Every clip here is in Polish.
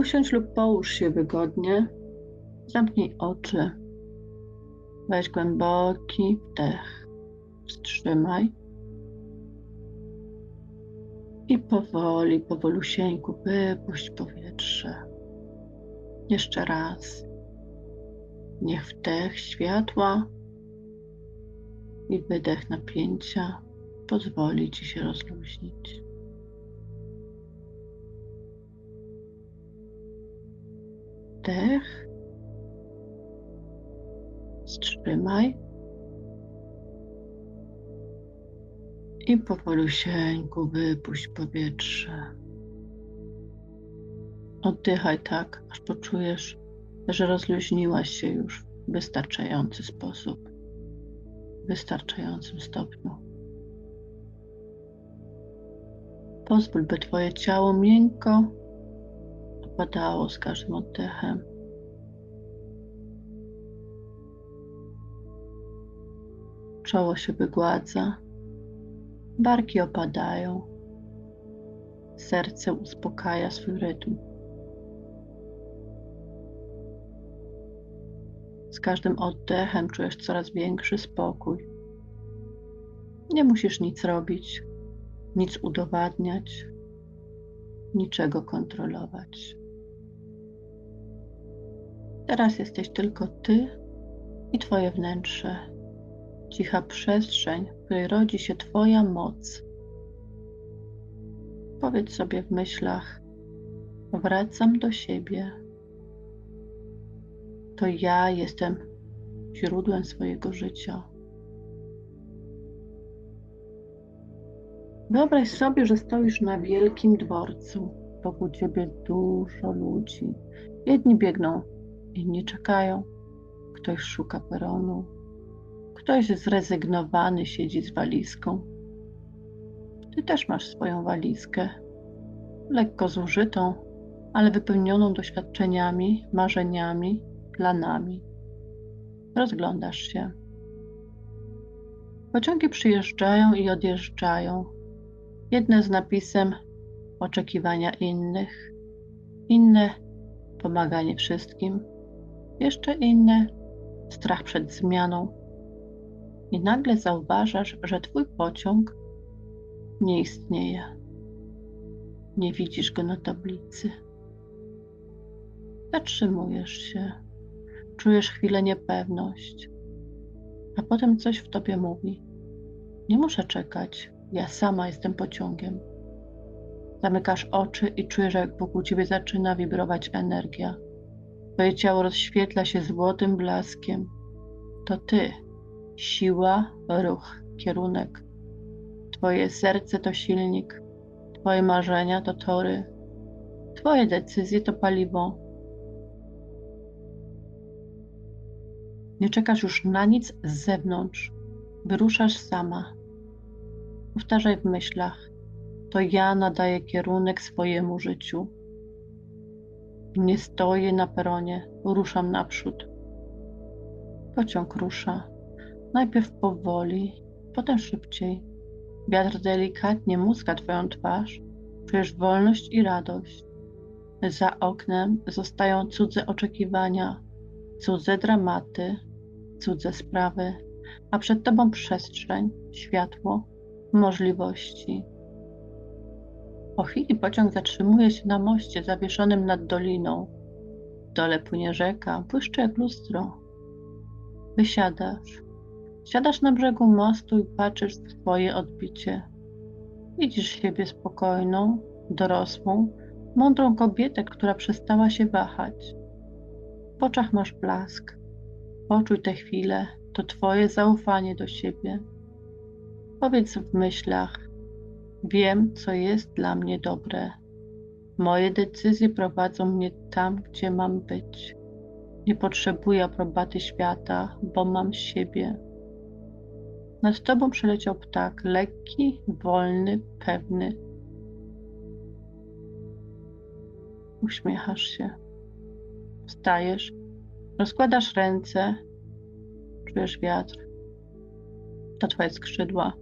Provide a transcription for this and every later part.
Usiądź lub połóż się wygodnie. Zamknij oczy. Weź głęboki wdech. Wstrzymaj. I powoli, powolusieńku wypuść powietrze. Jeszcze raz. Niech wdech światła i wydech napięcia pozwoli Ci się rozluźnić. Wdech. Wstrzymaj. I powolusieńku wypuść powietrze. Oddychaj tak, aż poczujesz, że rozluźniłaś się już w wystarczający sposób, w wystarczającym stopniu. Pozwól, by Twoje ciało miękko opadało z każdym oddechem. Czoło się wygładza, barki opadają, serce uspokaja swój rytm. Z każdym oddechem czujesz coraz większy spokój. Nie musisz nic robić, nic udowadniać, niczego kontrolować. Teraz jesteś tylko ty i twoje wnętrze, cicha przestrzeń, w której rodzi się Twoja moc. Powiedz sobie w myślach: Wracam do siebie. To ja jestem źródłem swojego życia. Wyobraź sobie, że stoisz na wielkim dworcu. Wokół ciebie dużo ludzi. Jedni biegną, inni czekają. Ktoś szuka peronu, Ktoś zrezygnowany siedzi z walizką. Ty też masz swoją walizkę, lekko zużytą, ale wypełnioną doświadczeniami, marzeniami, planami. Rozglądasz się. Pociągi przyjeżdżają i odjeżdżają. Jedne z napisem oczekiwania innych, inne pomaganie wszystkim, jeszcze inne strach przed zmianą i nagle zauważasz, że Twój pociąg nie istnieje. Nie widzisz go na tablicy. Zatrzymujesz się, czujesz chwilę niepewność, a potem coś w tobie mówi: Nie muszę czekać, ja sama jestem pociągiem. Zamykasz oczy i czujesz, jak wokół ciebie zaczyna wibrować energia. Twoje ciało rozświetla się złotym blaskiem. To ty Siła, ruch, kierunek. Twoje serce to silnik, Twoje marzenia to tory, Twoje decyzje to paliwo. Nie czekasz już na nic z zewnątrz, wyruszasz sama. Powtarzaj w myślach: To ja nadaję kierunek swojemu życiu. Nie stoję na peronie, ruszam naprzód. Pociąg rusza. Najpierw powoli, potem szybciej. Wiatr delikatnie muska Twoją twarz, czujesz wolność i radość. Za oknem zostają cudze oczekiwania, cudze dramaty, cudze sprawy, a przed Tobą przestrzeń, światło, możliwości. Po chwili pociąg zatrzymuje się na moście zawieszonym nad doliną. W dole płynie rzeka, błyszczy jak lustro. Wysiadasz, Siadasz na brzegu mostu i patrzysz w swoje odbicie. Widzisz siebie spokojną, dorosłą, mądrą kobietę, która przestała się wahać. W oczach masz blask. Poczuj tę chwilę, to Twoje zaufanie do siebie. Powiedz w myślach: Wiem, co jest dla mnie dobre. Moje decyzje prowadzą mnie tam, gdzie mam być. Nie potrzebuję aprobaty świata, bo mam siebie. Nad tobą przeleciał ptak, lekki, wolny, pewny. Uśmiechasz się. Wstajesz, rozkładasz ręce, czujesz wiatr. To twoje skrzydła.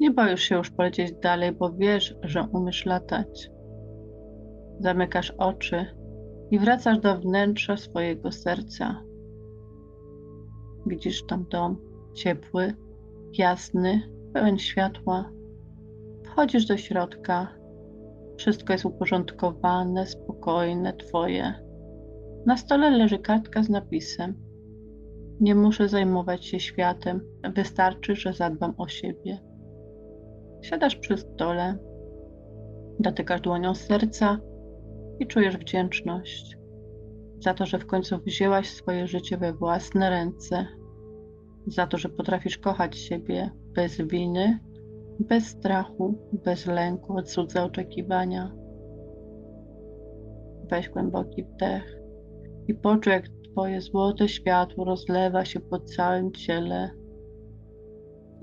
Nie boisz się już polecieć dalej, bo wiesz, że umiesz latać. Zamykasz oczy i wracasz do wnętrza swojego serca. Widzisz tam dom ciepły, jasny, pełen światła. Wchodzisz do środka. Wszystko jest uporządkowane, spokojne, twoje. Na stole leży kartka z napisem: Nie muszę zajmować się światem, wystarczy, że zadbam o siebie. Siadasz przy stole, dotykasz dłonią serca i czujesz wdzięczność za to, że w końcu wzięłaś swoje życie we własne ręce, za to, że potrafisz kochać siebie bez winy, bez strachu, bez lęku od cudze oczekiwania. Weź głęboki wdech i poczuj, jak Twoje złote światło rozlewa się po całym ciele.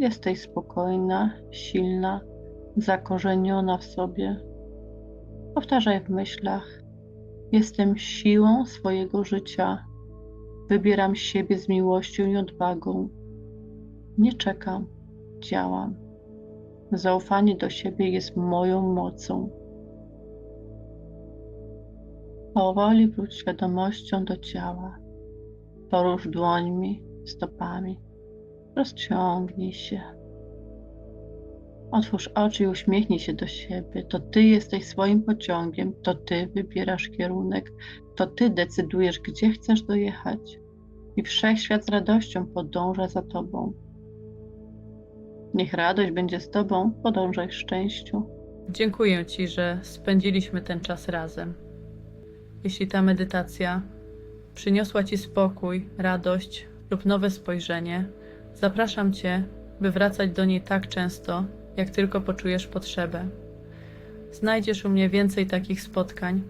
Jesteś spokojna, silna, zakorzeniona w sobie. Powtarzaj w myślach: Jestem siłą swojego życia. Wybieram siebie z miłością i odwagą. Nie czekam, działam. Zaufanie do siebie jest moją mocą. Powoli wróć świadomością do ciała. Porusz dłońmi, stopami. Rozciągnij się. Otwórz oczy i uśmiechnij się do siebie. To ty jesteś swoim pociągiem, to ty wybierasz kierunek, to ty decydujesz, gdzie chcesz dojechać. I wszechświat z radością podąża za tobą. Niech radość będzie z tobą, podążaj szczęściu. Dziękuję Ci, że spędziliśmy ten czas razem. Jeśli ta medytacja przyniosła Ci spokój, radość lub nowe spojrzenie, zapraszam Cię, by wracać do niej tak często, jak tylko poczujesz potrzebę. Znajdziesz u mnie więcej takich spotkań,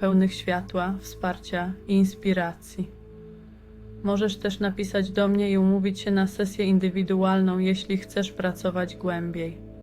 pełnych światła, wsparcia i inspiracji. Możesz też napisać do mnie i umówić się na sesję indywidualną, jeśli chcesz pracować głębiej.